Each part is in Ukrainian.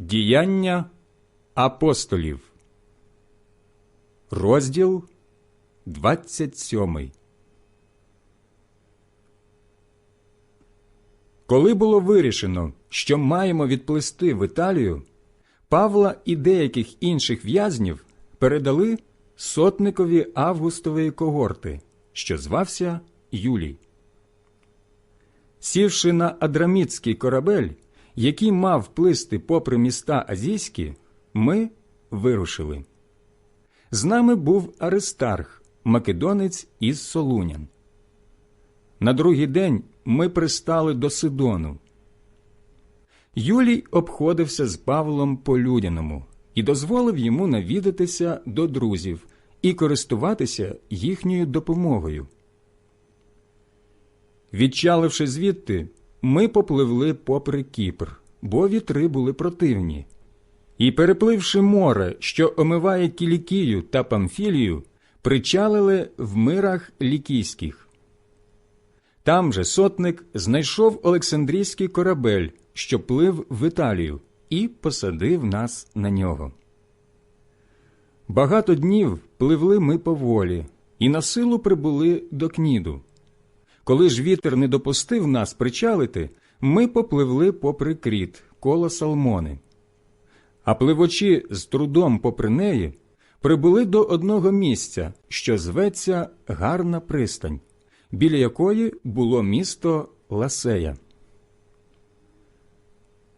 Діяння апостолів, розділ 27. Коли було вирішено, що маємо відплисти в Італію, Павла і деяких інших в'язнів передали сотникові Августової когорти, що звався Юлій. Сівши на Адрамітський корабель, який мав плисти попри міста Азійські, ми вирушили. З нами був Аристарх, македонець із Солунян. На другий день ми пристали до Сидону. Юлій обходився з Павлом по людяному і дозволив йому навідатися до друзів і користуватися їхньою допомогою. Відчаливши звідти, ми попливли попри Кіпр, бо вітри були противні. І, перепливши море, що омиває Кілікію та Памфілію, причалили в мирах лікійських. Там же сотник знайшов Олександрійський корабель, що плив в Італію, і посадив нас на нього. Багато днів пливли ми поволі, і на силу прибули до Кніду. Коли ж вітер не допустив нас причалити, ми попливли попри кріт коло Салмони. А пливочі з трудом попри неї прибули до одного місця, що зветься Гарна пристань, біля якої було місто Ласея.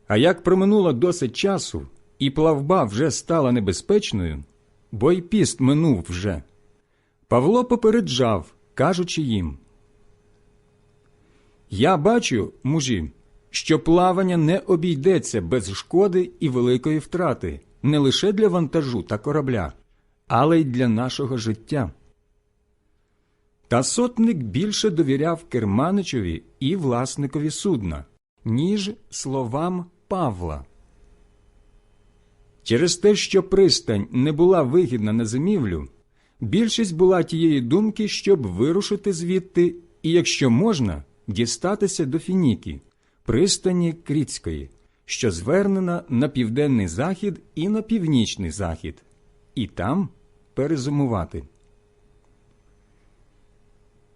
А як проминуло досить часу, і плавба вже стала небезпечною, бо й піст минув вже, Павло попереджав, кажучи їм Я бачу, мужі, що плавання не обійдеться без шкоди і великої втрати не лише для вантажу та корабля, але й для нашого життя. Та сотник більше довіряв керманичеві і власникові судна, ніж словам Павла. Через те, що пристань не була вигідна на зимівлю, більшість була тієї думки, щоб вирушити звідти і, якщо можна, дістатися до Фініки, пристані Крітської, що звернена на південний захід і на північний захід, і там перезимувати.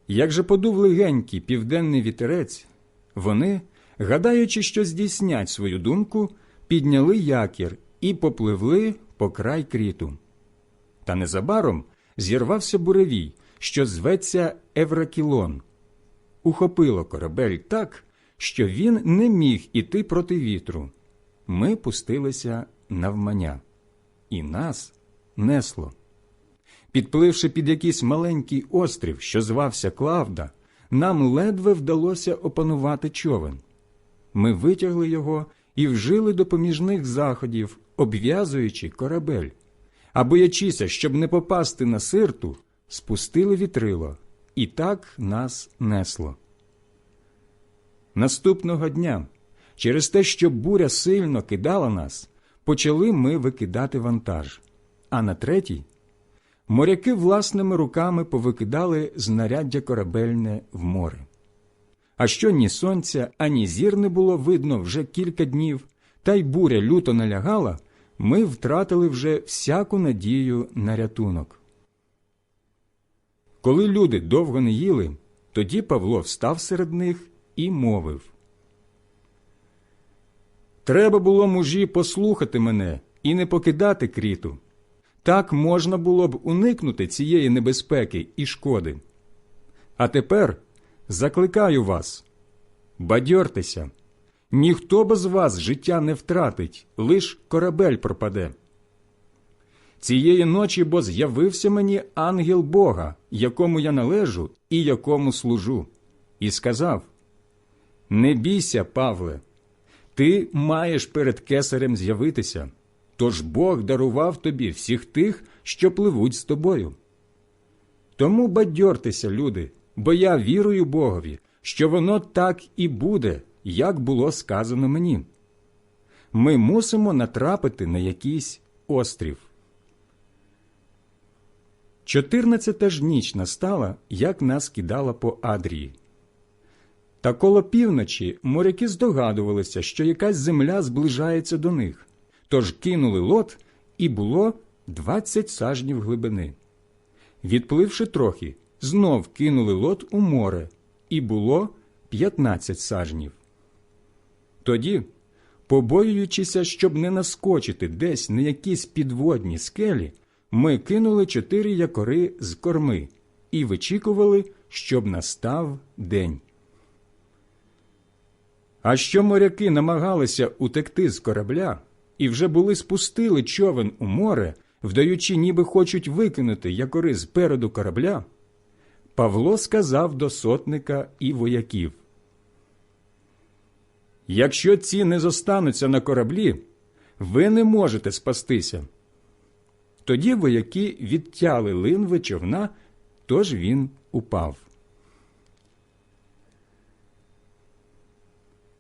Як же подув легенький південний вітерець, вони, гадаючи, що здійснять свою думку, підняли якір і попливли по край кріту. Та незабаром зірвався буревій, що зветься Евракілон. Ухопило корабель так, що він не міг іти проти вітру. Ми пустилися навмання, і нас несло. Підпливши під якийсь маленький острів, що звався Клавда, нам ледве вдалося опанувати човен. Ми витягли його і вжили допоміжних заходів, обв'язуючи корабель. А боячися, щоб не попасти на сирту, спустили вітрило, і так нас несло. Наступного дня, через те, що буря сильно кидала нас, почали ми викидати вантаж, а на третій моряки власними руками повикидали знаряддя корабельне в море. А що ні сонця, ані зір не було видно вже кілька днів, та й буря люто налягала, ми втратили вже всяку надію на рятунок. Коли люди довго не їли, тоді Павло встав серед них і мовив Треба було мужі послухати мене і не покидати кріту. Так можна було б уникнути цієї небезпеки і шкоди. А тепер закликаю вас бадьортеся. Ніхто без вас життя не втратить, лиш корабель пропаде. Цієї ночі бо з'явився мені ангел Бога, якому я належу і якому служу, і сказав Не бійся, Павле, ти маєш перед кесарем з'явитися, тож Бог дарував тобі всіх тих, що пливуть з тобою. Тому бадьортеся, люди, бо я вірую Богові, що воно так і буде, як було сказано мені. Ми мусимо натрапити на якийсь острів. Чотирнадцята ж ніч настала, як нас кидала по Адрії. Та коло півночі моряки здогадувалися, що якась земля зближається до них, Тож кинули лот, і було двадцять сажнів глибини. Відпливши трохи, знов кинули лот у море, і було п'ятнадцять сажнів. Тоді, побоюючися, щоб не наскочити десь на якісь підводні скелі, ми кинули чотири якори з корми і вичікували, щоб настав день. А що моряки намагалися утекти з корабля і вже були спустили човен у море, вдаючи, ніби хочуть викинути якори з переду корабля, Павло сказав до сотника і вояків. Якщо ці не зостануться на кораблі, ви не можете спастися. Тоді вояки відтяли линви човна, тож він упав.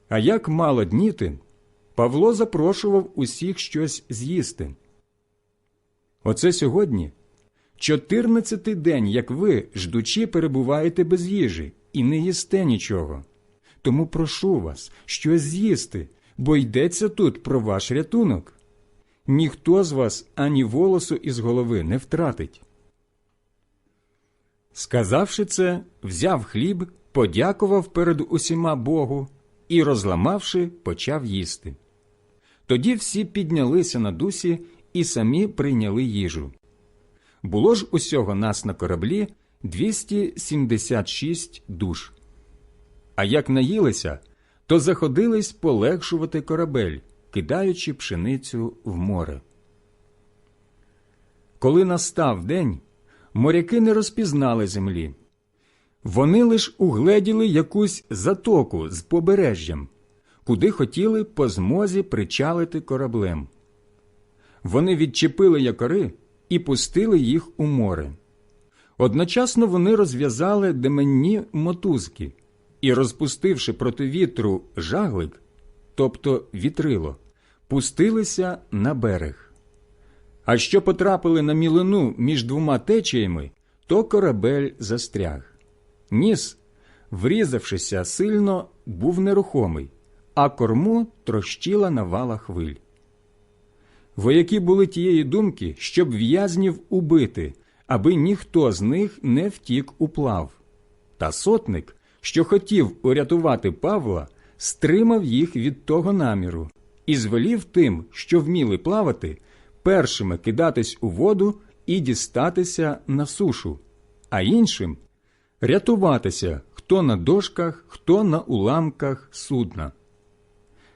А як мало дніти, Павло запрошував усіх щось з'їсти. Оце сьогодні чотирнадцятий день, як ви, ждучи, перебуваєте без їжі і не їсте нічого. Тому прошу вас щось з'їсти, бо йдеться тут про ваш рятунок. Ніхто з вас ані волосу із голови не втратить. Сказавши це, взяв хліб, подякував перед усіма Богу і, розламавши, почав їсти. Тоді всі піднялися на дусі і самі прийняли їжу. Було ж усього нас на кораблі 276 душ. А як наїлися, то заходились полегшувати корабель, кидаючи пшеницю в море. Коли настав день, моряки не розпізнали землі. Вони лиш угледіли якусь затоку з побережжям, куди хотіли по змозі причалити кораблем. Вони відчепили якори і пустили їх у море. Одночасно вони розв'язали деменні мотузки і, розпустивши проти вітру жаглик, тобто вітрило, пустилися на берег. А що потрапили на мілину між двома течіями, то корабель застряг. Ніс, врізавшися сильно, був нерухомий, а корму трощила навала хвиль. Вояки були тієї думки, щоб в'язнів убити, аби ніхто з них не втік у плав. Та сотник, що хотів урятувати Павла, стримав їх від того наміру і звелів тим, що вміли плавати, першими кидатись у воду і дістатися на сушу, а іншим рятуватися хто на дошках, хто на уламках судна.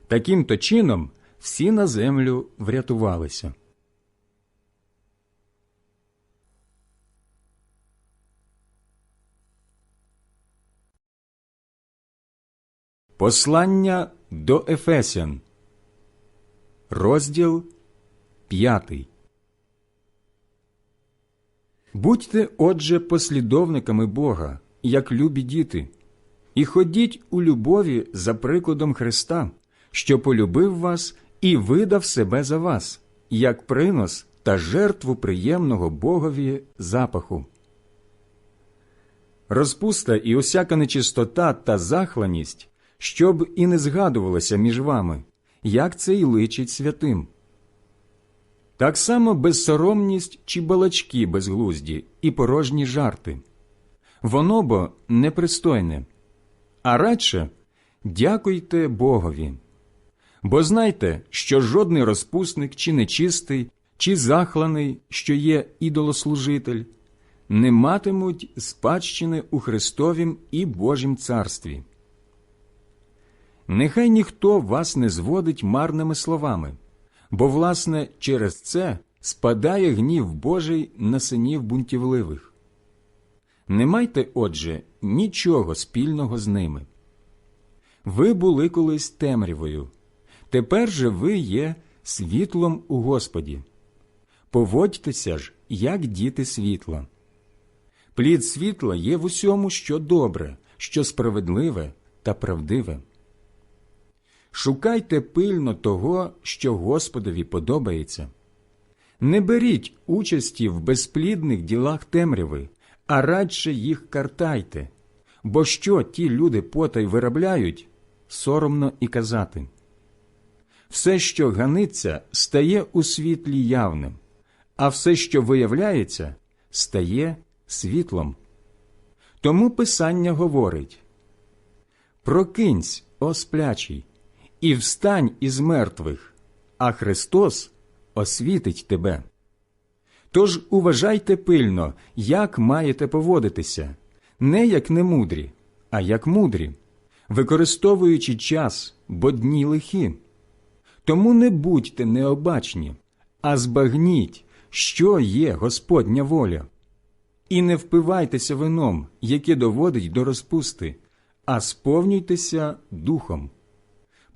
Таким то чином всі на землю врятувалися. Послання до Ефесян, розділ п'ятий. Будьте, отже, послідовниками Бога, як любі діти, і ходіть у любові за прикладом Христа, що полюбив вас і видав себе за вас, як принос та жертву приємного Богові запаху. Розпуста і усяка нечистота та захланість, щоб і не згадувалося між вами, як це й личить святим. Так само безсоромність чи балачки безглузді і порожні жарти. Воно бо непристойне, а радше дякуйте Богові. Бо знайте, що жодний розпусник чи нечистий, чи захланий, що є ідолослужитель, не матимуть спадщини у Христовім і Божім царстві. Нехай ніхто вас не зводить марними словами, бо, власне, через це спадає гнів Божий на синів бунтівливих. Не майте, отже, нічого спільного з ними. Ви були колись темрявою, тепер же ви є світлом у Господі. Поводьтеся ж, як діти світла. Плід світла є в усьому, що добре, що справедливе та правдиве. Шукайте пильно того, що Господові подобається. Не беріть участі в безплідних ділах темряви, а радше їх картайте, бо що ті люди потай виробляють, соромно і казати. все, що ганиться, стає у світлі явним, а все, що виявляється, стає світлом. Тому Писання говорить Прокинься, о сплячий, і встань із мертвих, а Христос освітить тебе. Тож уважайте пильно, як маєте поводитися, не як немудрі, а як мудрі, використовуючи час, бо дні лихі. Тому не будьте необачні, а збагніть, що є Господня воля. І не впивайтеся вином, яке доводить до розпусти, а сповнюйтеся духом.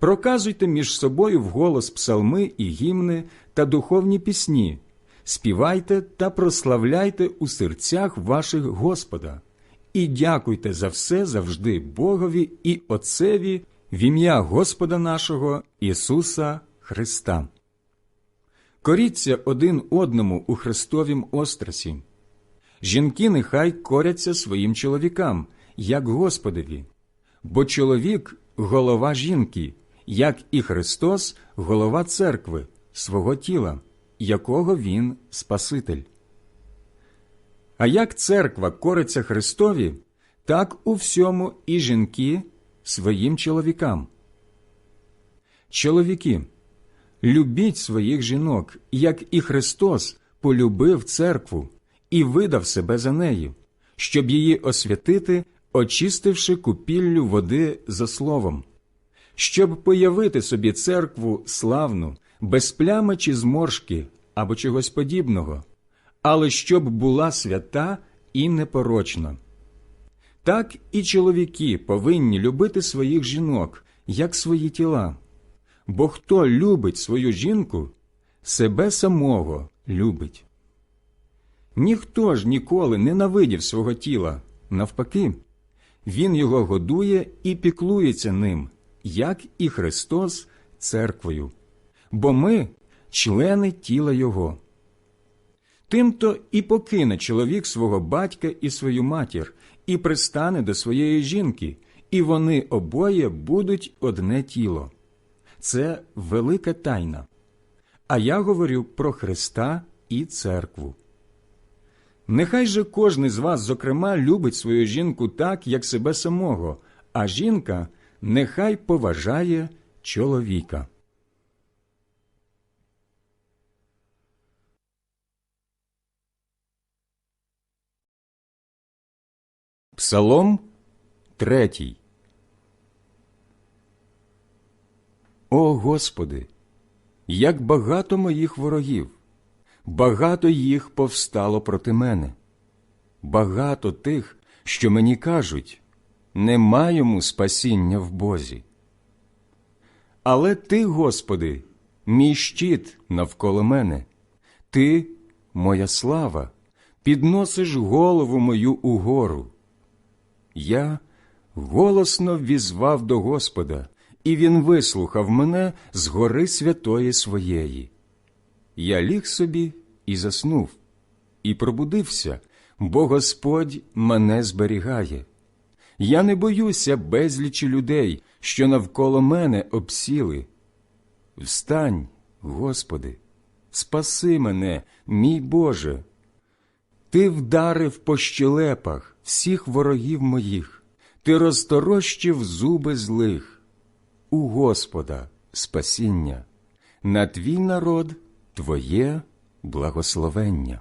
Проказуйте між собою вголос псалми і гімни та духовні пісні, співайте та прославляйте у серцях ваших Господа, і дякуйте за все завжди Богові і Отцеві в ім'я Господа нашого Ісуса Христа. Коріться один одному у Христовім острасі. Жінки нехай коряться своїм чоловікам, як Господові, бо чоловік голова жінки, як і Христос голова церкви, свого тіла, якого Він Спаситель. А як церква кориться Христові, так у всьому і жінки своїм чоловікам. Чоловіки, любіть своїх жінок, як і Христос полюбив церкву і видав себе за нею, щоб її освятити, очистивши купіллю води за словом, щоб появити собі церкву славну, без плями чи зморшки або чогось подібного, але щоб була свята і непорочна. Так і чоловіки повинні любити своїх жінок, як свої тіла. Бо хто любить свою жінку, себе самого любить. Ніхто ж ніколи не навидів свого тіла, навпаки, він його годує і піклується ним, як і Христос церквою, бо ми члени тіла Його. Тимто і покине чоловік свого батька і свою матір, і пристане до своєї жінки, і вони обоє будуть одне тіло. Це велика тайна. А я говорю про Христа і церкву. Нехай же кожний з вас, зокрема, любить свою жінку так, як себе самого, а жінка нехай поважає чоловіка. Псалом третій. О Господи, як багато моїх ворогів, багато їх повстало проти мене, багато тих, що мені кажуть, нема йому спасіння в Бозі. Але Ти, Господи, мій щит навколо мене, Ти, моя слава, підносиш голову мою угору. Я голосно візвав до Господа, і Він вислухав мене з гори святої своєї. Я ліг собі і заснув, і пробудився, бо Господь мене зберігає. Я не боюся безлічі людей, що навколо мене обсіли. Встань, Господи, спаси мене, мій Боже. Ти вдарив по щелепах всіх ворогів моїх, ти розторощив зуби злих. У Господа спасіння, на твій народ Твоє благословення.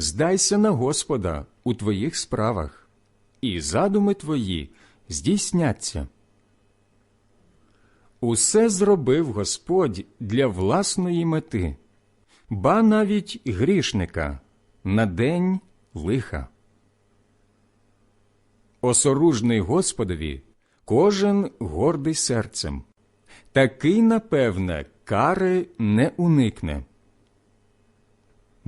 Здайся на Господа у твоїх справах, і задуми твої здійсняться. Усе зробив Господь для власної мети, ба навіть грішника на день лиха. осоружний Господові, кожен гордий серцем. Такий, напевне, кари не уникне.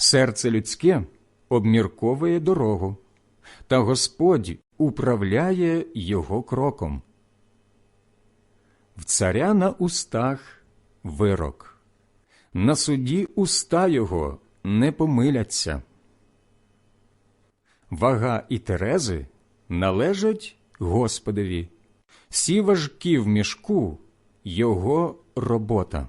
Серце людське обмірковує дорогу, та Господь управляє його кроком. В царя на устах вирок, на суді уста його не помиляться. Вага і терези належать Господові, всі важкі в мішку його робота.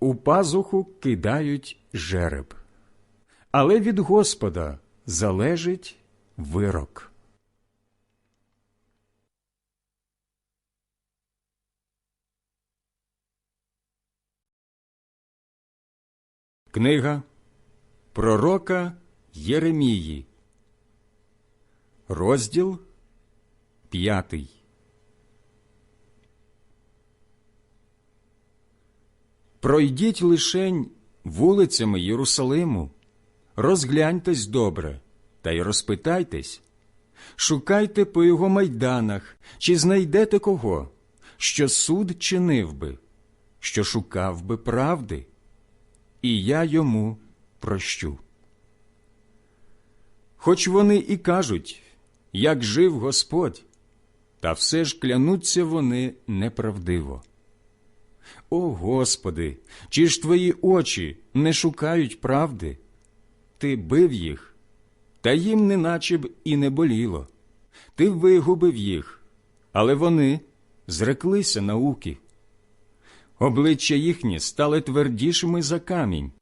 У пазуху кидають жереб, але від Господа залежить вирок. Книга Пророка Єремії, Розділ п'ятий. Пройдіть лишень вулицями Єрусалиму, розгляньтесь добре та й розпитайтесь, шукайте по його майданах, чи знайдете кого, що суд чинив би, що шукав би правди, і я йому прощу. Хоч вони і кажуть, як жив Господь, та все ж клянуться вони неправдиво. О Господи, чи ж твої очі не шукають правди? Ти бив їх, та їм неначе б і не боліло. Ти вигубив їх, але вони зреклися науки. Обличчя їхні стали твердішими за камінь,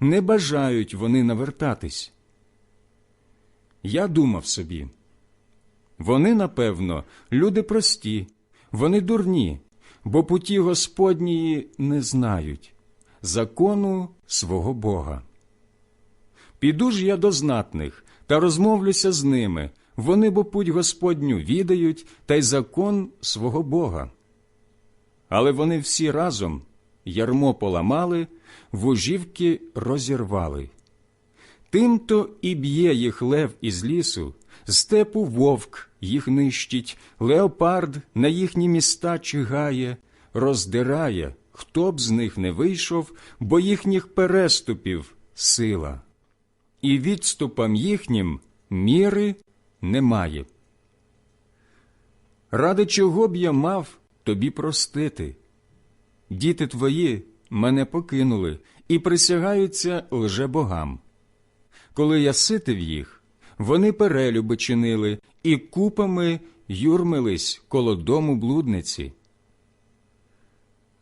не бажають вони навертатись. Я думав собі, вони, напевно, люди прості, вони дурні, бо путі Господнії не знають, закону свого Бога. Піду ж я до знатних та розмовлюся з ними, вони бо путь Господню відають та й закон свого Бога. Але вони всі разом ярмо поламали, вужівки розірвали. Тимто і б'є їх лев із лісу, степу вовк їх нищить, леопард на їхні міста чигає, роздирає, хто б з них не вийшов, бо їхніх переступів сила. І відступам їхнім міри немає. Ради чого б я мав тобі простити? Діти твої мене покинули і присягаються лжебогам. Коли я ситив їх, вони перелюби чинили і купами юрмились коло дому блудниці.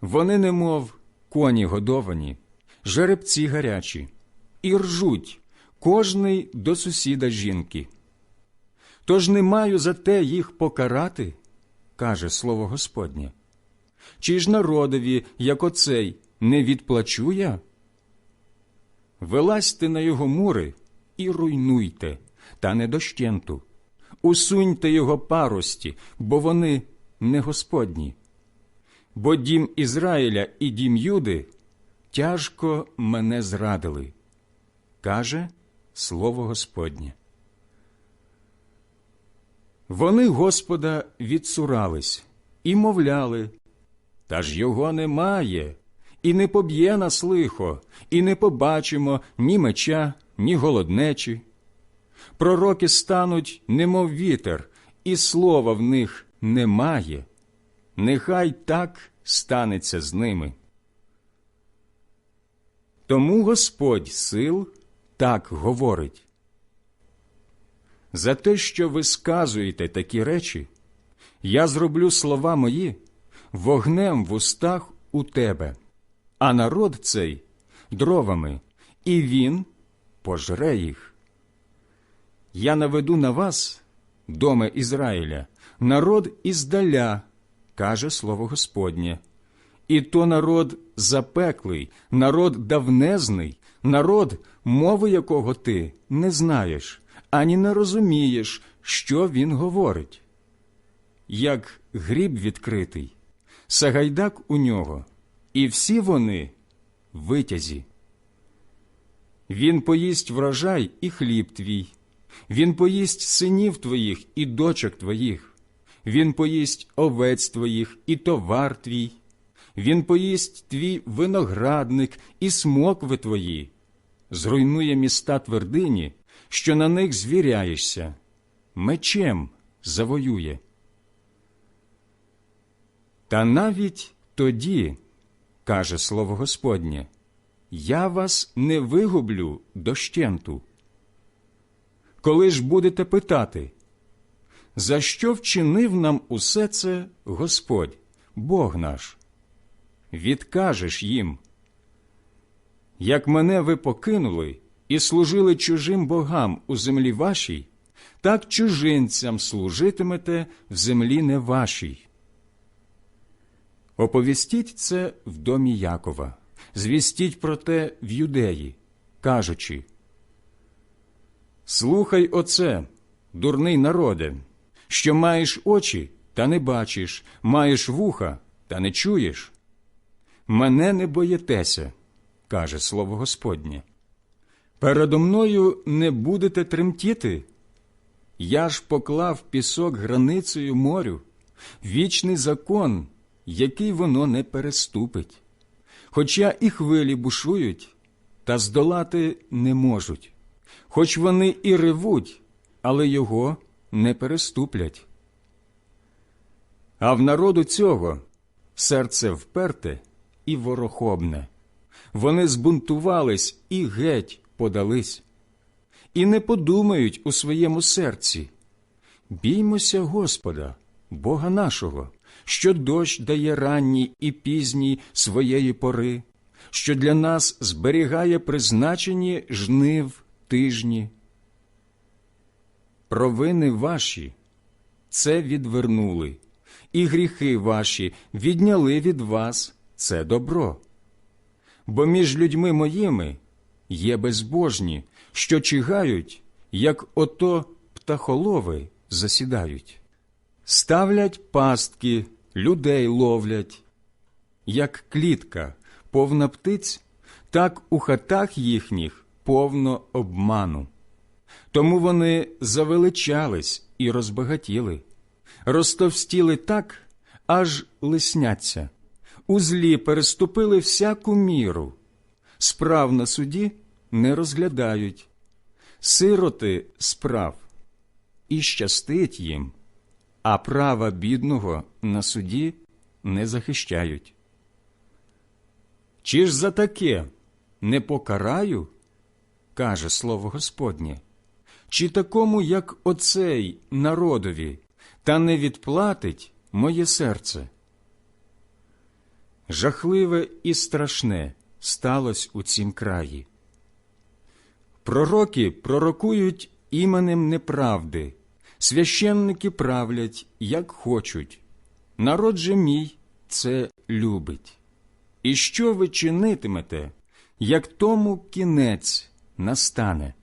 Вони, немов коні годовані, жеребці гарячі, і ржуть кожний до сусіда жінки. Тож не маю за те їх покарати, каже слово Господнє. Чи ж народові, як оцей, не відплачу я? Вилазьте на його мури і руйнуйте, та не дощенту. Усуньте його парості, бо вони не Господні. Бо дім Ізраїля і дім Юди тяжко мене зрадили, каже слово Господнє. Вони Господа відсурались і мовляли, та ж його немає, і не поб'є нас лихо, і не побачимо ні меча, ні голоднечі. Пророки стануть, немов вітер, і слова в них немає. Нехай так станеться з ними. Тому Господь сил так говорить. За те, що ви сказуєте такі речі, я зроблю слова мої вогнем в устах у тебе, а народ цей дровами, і він пожре їх. Я наведу на вас, доме Ізраїля, народ іздаля, каже слово Господнє. І то народ запеклий, народ давнезний, народ, мови якого ти не знаєш, ані не розумієш, що він говорить. Як гріб відкритий, сагайдак у нього, і всі вони витязі. Він поїсть врожай і хліб твій, він поїсть синів твоїх і дочок твоїх, він поїсть овець твоїх і товар твій, він поїсть твій виноградник і смокви твої, зруйнує міста твердині, що на них звіряєшся, мечем завоює. Та навіть тоді, каже слово Господнє, я вас не вигублю дощенту. Коли ж будете питати, за що вчинив нам усе це Господь, Бог наш? Відкажеш їм, як мене ви покинули і служили чужим богам у землі вашій, так чужинцям служитимете в землі не вашій. Оповістіть це в домі Якова, звістіть про те в юдеї, кажучи Слухай оце, дурний народе, що маєш очі та не бачиш, маєш вуха та не чуєш. Мене не боїтеся, каже слово Господнє. Передо мною не будете тремтіти. Я ж поклав пісок границею морю, вічний закон, який воно не переступить. Хоча і хвилі бушують, та здолати не можуть, хоч вони і ревуть, але його не переступлять. А в народу цього серце вперте і ворохобне. Вони збунтувались і геть подались, і не подумають у своєму серці. Біймося Господа, Бога нашого, що дощ дає ранній і пізній своєї пори, що для нас зберігає призначені жнив тижні. Провини ваші це відвернули, і гріхи ваші відняли від вас це добро. Бо між людьми моїми є безбожні, що чигають, як ото птахолови засідають, ставлять пастки, людей ловлять, як клітка, повна птиць, так у хатах їхніх повно обману. Тому вони завеличались і розбагатіли, розтовстіли так, аж лисняться, у злі переступили всяку міру, справ на суді не розглядають, сироти справ. І щастить їм, а права бідного на суді не захищають. Чи ж за таке не покараю, каже слово Господнє, чи такому, як оцей народові, та не відплатить моє серце? Жахливе і страшне сталося у цім краї. Пророки пророкують іменем неправди, священники правлять, як хочуть. Народ же мій це любить. І що ви чинитимете, як тому кінець настане?